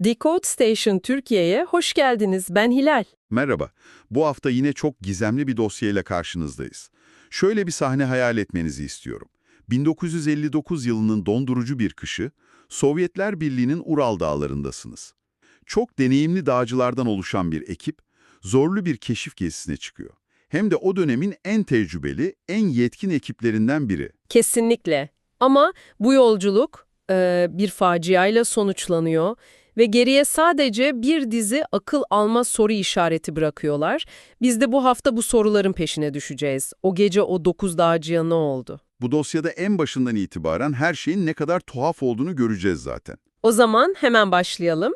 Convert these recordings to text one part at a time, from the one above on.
Decode Station Türkiye'ye hoş geldiniz. Ben Hilal. Merhaba. Bu hafta yine çok gizemli bir dosyayla karşınızdayız. Şöyle bir sahne hayal etmenizi istiyorum. 1959 yılının dondurucu bir kışı, Sovyetler Birliği'nin Ural dağlarındasınız. Çok deneyimli dağcılardan oluşan bir ekip, zorlu bir keşif gezisine çıkıyor. Hem de o dönemin en tecrübeli, en yetkin ekiplerinden biri. Kesinlikle. Ama bu yolculuk e, bir faciayla sonuçlanıyor ve geriye sadece bir dizi akıl almaz soru işareti bırakıyorlar. Biz de bu hafta bu soruların peşine düşeceğiz. O gece o dokuz dağcıya ne oldu? Bu dosyada en başından itibaren her şeyin ne kadar tuhaf olduğunu göreceğiz zaten. O zaman hemen başlayalım.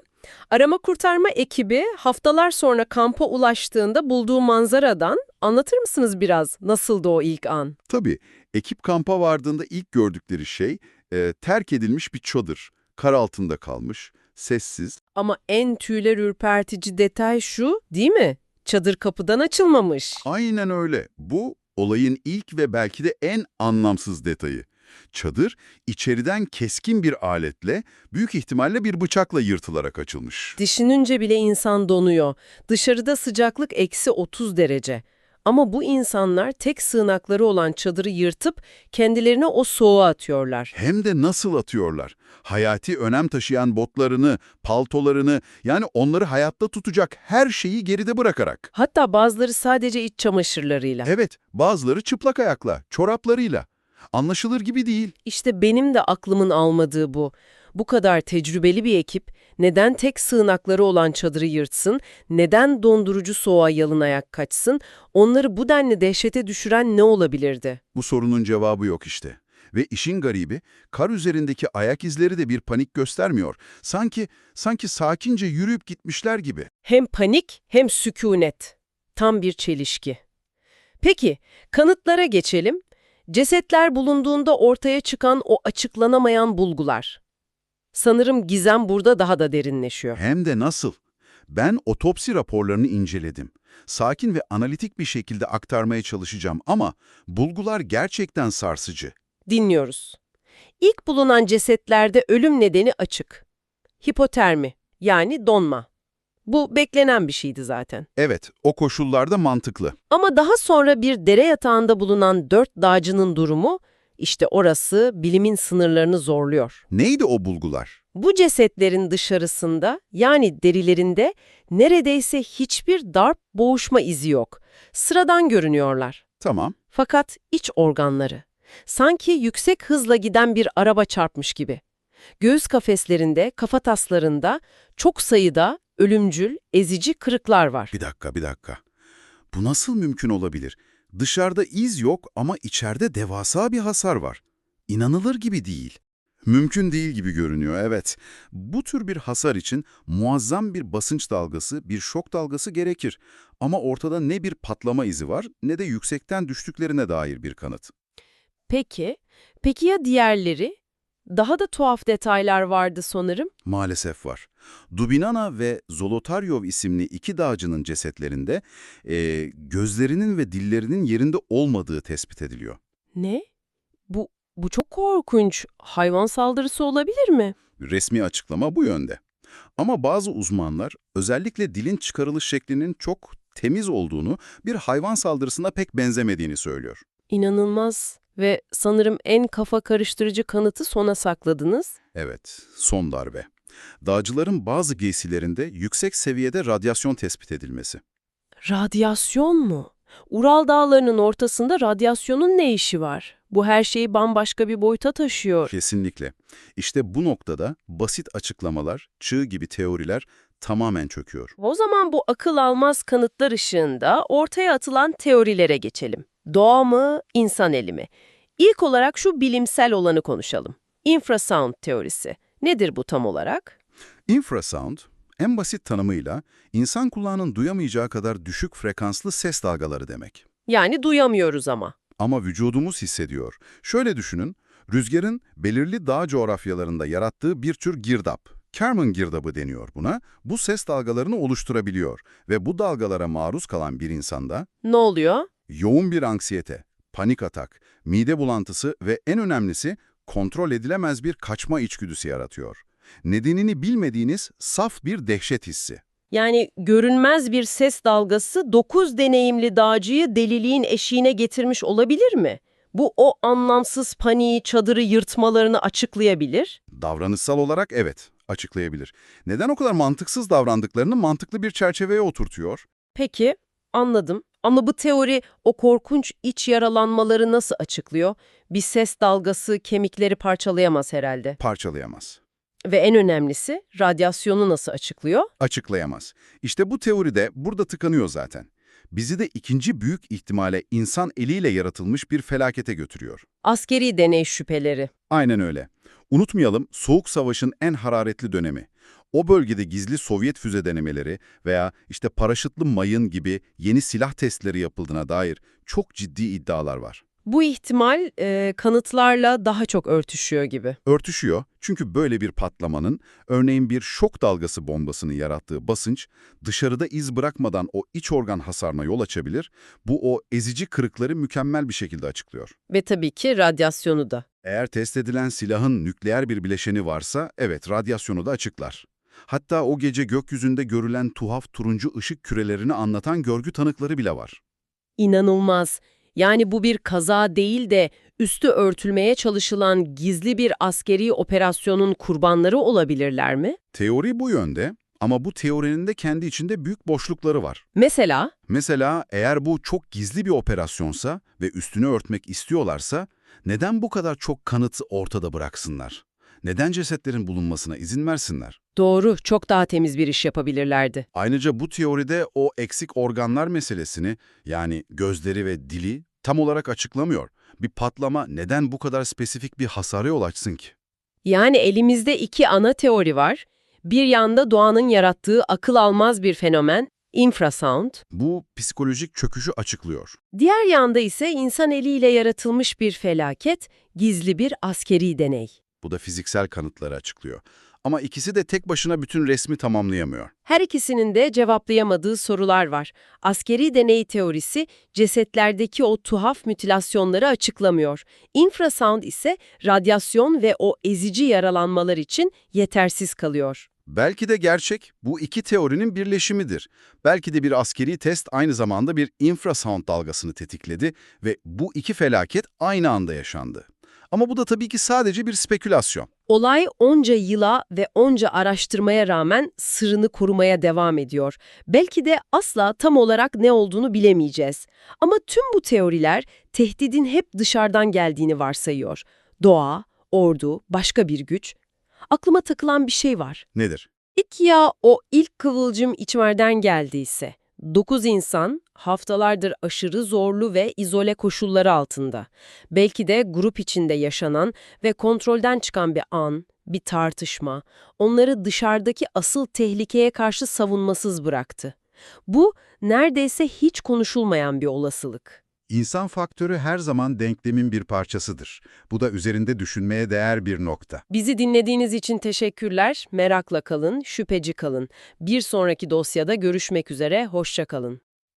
Arama kurtarma ekibi haftalar sonra kampa ulaştığında bulduğu manzaradan anlatır mısınız biraz nasıldı o ilk an? Tabii, ekip kampa vardığında ilk gördükleri şey e, terk edilmiş bir çadır. Kar altında kalmış, sessiz. Ama en tüyler ürpertici detay şu, değil mi? Çadır kapıdan açılmamış. Aynen öyle. Bu olayın ilk ve belki de en anlamsız detayı. Çadır içeriden keskin bir aletle, büyük ihtimalle bir bıçakla yırtılarak açılmış. Düşününce bile insan donuyor. Dışarıda sıcaklık eksi 30 derece. Ama bu insanlar tek sığınakları olan çadırı yırtıp kendilerini o soğuğa atıyorlar. Hem de nasıl atıyorlar? Hayati önem taşıyan botlarını, paltolarını, yani onları hayatta tutacak her şeyi geride bırakarak. Hatta bazıları sadece iç çamaşırlarıyla. Evet, bazıları çıplak ayakla, çoraplarıyla. Anlaşılır gibi değil. İşte benim de aklımın almadığı bu. Bu kadar tecrübeli bir ekip neden tek sığınakları olan çadırı yırtsın, neden dondurucu soğuğa yalın ayak kaçsın, onları bu denli dehşete düşüren ne olabilirdi? Bu sorunun cevabı yok işte. Ve işin garibi, kar üzerindeki ayak izleri de bir panik göstermiyor. Sanki, sanki sakince yürüyüp gitmişler gibi. Hem panik hem sükunet. Tam bir çelişki. Peki, kanıtlara geçelim. Cesetler bulunduğunda ortaya çıkan o açıklanamayan bulgular. Sanırım gizem burada daha da derinleşiyor. Hem de nasıl? Ben otopsi raporlarını inceledim. Sakin ve analitik bir şekilde aktarmaya çalışacağım ama bulgular gerçekten sarsıcı. Dinliyoruz. İlk bulunan cesetlerde ölüm nedeni açık. Hipotermi, yani donma. Bu beklenen bir şeydi zaten. Evet, o koşullarda mantıklı. Ama daha sonra bir dere yatağında bulunan dört dağcının durumu, işte orası bilimin sınırlarını zorluyor. Neydi o bulgular? Bu cesetlerin dışarısında, yani derilerinde neredeyse hiçbir darp boğuşma izi yok. Sıradan görünüyorlar. Tamam. Fakat iç organları, sanki yüksek hızla giden bir araba çarpmış gibi. Göğüs kafeslerinde, kafataslarında çok sayıda ölümcül, ezici kırıklar var. Bir dakika, bir dakika. Bu nasıl mümkün olabilir? Dışarıda iz yok ama içeride devasa bir hasar var. İnanılır gibi değil. Mümkün değil gibi görünüyor, evet. Bu tür bir hasar için muazzam bir basınç dalgası, bir şok dalgası gerekir. Ama ortada ne bir patlama izi var ne de yüksekten düştüklerine dair bir kanıt. Peki, peki ya diğerleri? Daha da tuhaf detaylar vardı sanırım. Maalesef var. Dubinana ve Zolotaryov isimli iki dağcının cesetlerinde e, gözlerinin ve dillerinin yerinde olmadığı tespit ediliyor. Ne? Bu, bu çok korkunç. Hayvan saldırısı olabilir mi? Resmi açıklama bu yönde. Ama bazı uzmanlar özellikle dilin çıkarılış şeklinin çok temiz olduğunu, bir hayvan saldırısına pek benzemediğini söylüyor. İnanılmaz ve sanırım en kafa karıştırıcı kanıtı sona sakladınız. Evet, son darbe. Dağcıların bazı giysilerinde yüksek seviyede radyasyon tespit edilmesi. Radyasyon mu? Ural dağlarının ortasında radyasyonun ne işi var? Bu her şeyi bambaşka bir boyuta taşıyor. Kesinlikle. İşte bu noktada basit açıklamalar, çığ gibi teoriler tamamen çöküyor. O zaman bu akıl almaz kanıtlar ışığında ortaya atılan teorilere geçelim. Doğa mı, insan eli mi? İlk olarak şu bilimsel olanı konuşalım. Infrasound teorisi. Nedir bu tam olarak? Infrasound, en basit tanımıyla insan kulağının duyamayacağı kadar düşük frekanslı ses dalgaları demek. Yani duyamıyoruz ama. Ama vücudumuz hissediyor. Şöyle düşünün, rüzgarın belirli dağ coğrafyalarında yarattığı bir tür girdap, Kerman girdabı deniyor buna, bu ses dalgalarını oluşturabiliyor ve bu dalgalara maruz kalan bir insanda Ne oluyor? yoğun bir anksiyete, panik atak, mide bulantısı ve en önemlisi kontrol edilemez bir kaçma içgüdüsü yaratıyor. Nedenini bilmediğiniz saf bir dehşet hissi. Yani görünmez bir ses dalgası 9 deneyimli dağcıyı deliliğin eşiğine getirmiş olabilir mi? Bu o anlamsız paniği, çadırı yırtmalarını açıklayabilir. Davranışsal olarak evet, açıklayabilir. Neden o kadar mantıksız davrandıklarını mantıklı bir çerçeveye oturtuyor? Peki, anladım. Ama bu teori o korkunç iç yaralanmaları nasıl açıklıyor? Bir ses dalgası kemikleri parçalayamaz herhalde. Parçalayamaz. Ve en önemlisi radyasyonu nasıl açıklıyor? Açıklayamaz. İşte bu teoride burada tıkanıyor zaten. Bizi de ikinci büyük ihtimale insan eliyle yaratılmış bir felakete götürüyor. Askeri deney şüpheleri. Aynen öyle. Unutmayalım Soğuk Savaş'ın en hararetli dönemi. O bölgede gizli Sovyet füze denemeleri veya işte paraşütlü mayın gibi yeni silah testleri yapıldığına dair çok ciddi iddialar var. Bu ihtimal e, kanıtlarla daha çok örtüşüyor gibi. Örtüşüyor çünkü böyle bir patlamanın, örneğin bir şok dalgası bombasının yarattığı basınç, dışarıda iz bırakmadan o iç organ hasarına yol açabilir, bu o ezici kırıkları mükemmel bir şekilde açıklıyor. Ve tabii ki radyasyonu da. Eğer test edilen silahın nükleer bir bileşeni varsa, evet radyasyonu da açıklar. Hatta o gece gökyüzünde görülen tuhaf turuncu ışık kürelerini anlatan görgü tanıkları bile var. İnanılmaz. Yani bu bir kaza değil de üstü örtülmeye çalışılan gizli bir askeri operasyonun kurbanları olabilirler mi? Teori bu yönde ama bu teorinin de kendi içinde büyük boşlukları var. Mesela Mesela eğer bu çok gizli bir operasyonsa ve üstünü örtmek istiyorlarsa neden bu kadar çok kanıtı ortada bıraksınlar? Neden cesetlerin bulunmasına izin versinler? Doğru çok daha temiz bir iş yapabilirlerdi. Ayrıca bu teoride o eksik organlar meselesini yani gözleri ve dili tam olarak açıklamıyor. Bir patlama neden bu kadar spesifik bir hasara yol açsın ki? Yani elimizde iki ana teori var. Bir yanda doğanın yarattığı akıl almaz bir fenomen, infrasound. Bu psikolojik çöküşü açıklıyor. Diğer yanda ise insan eliyle yaratılmış bir felaket, gizli bir askeri deney. Bu da fiziksel kanıtları açıklıyor. Ama ikisi de tek başına bütün resmi tamamlayamıyor. Her ikisinin de cevaplayamadığı sorular var. Askeri deney teorisi cesetlerdeki o tuhaf mütilasyonları açıklamıyor. Infrasound ise radyasyon ve o ezici yaralanmalar için yetersiz kalıyor. Belki de gerçek bu iki teorinin birleşimidir. Belki de bir askeri test aynı zamanda bir infrasound dalgasını tetikledi ve bu iki felaket aynı anda yaşandı. Ama bu da tabii ki sadece bir spekülasyon. Olay onca yıla ve onca araştırmaya rağmen sırrını korumaya devam ediyor. Belki de asla tam olarak ne olduğunu bilemeyeceğiz. Ama tüm bu teoriler tehdidin hep dışarıdan geldiğini varsayıyor. Doğa, ordu, başka bir güç. Aklıma takılan bir şey var. Nedir? İlk ya o ilk kıvılcım içmeriden geldiyse, dokuz insan haftalardır aşırı zorlu ve izole koşulları altında. Belki de grup içinde yaşanan ve kontrolden çıkan bir an, bir tartışma, onları dışarıdaki asıl tehlikeye karşı savunmasız bıraktı. Bu neredeyse hiç konuşulmayan bir olasılık. İnsan faktörü her zaman denklemin bir parçasıdır. Bu da üzerinde düşünmeye değer bir nokta. Bizi dinlediğiniz için teşekkürler, merakla kalın, şüpheci kalın. Bir sonraki dosyada görüşmek üzere, hoşça kalın.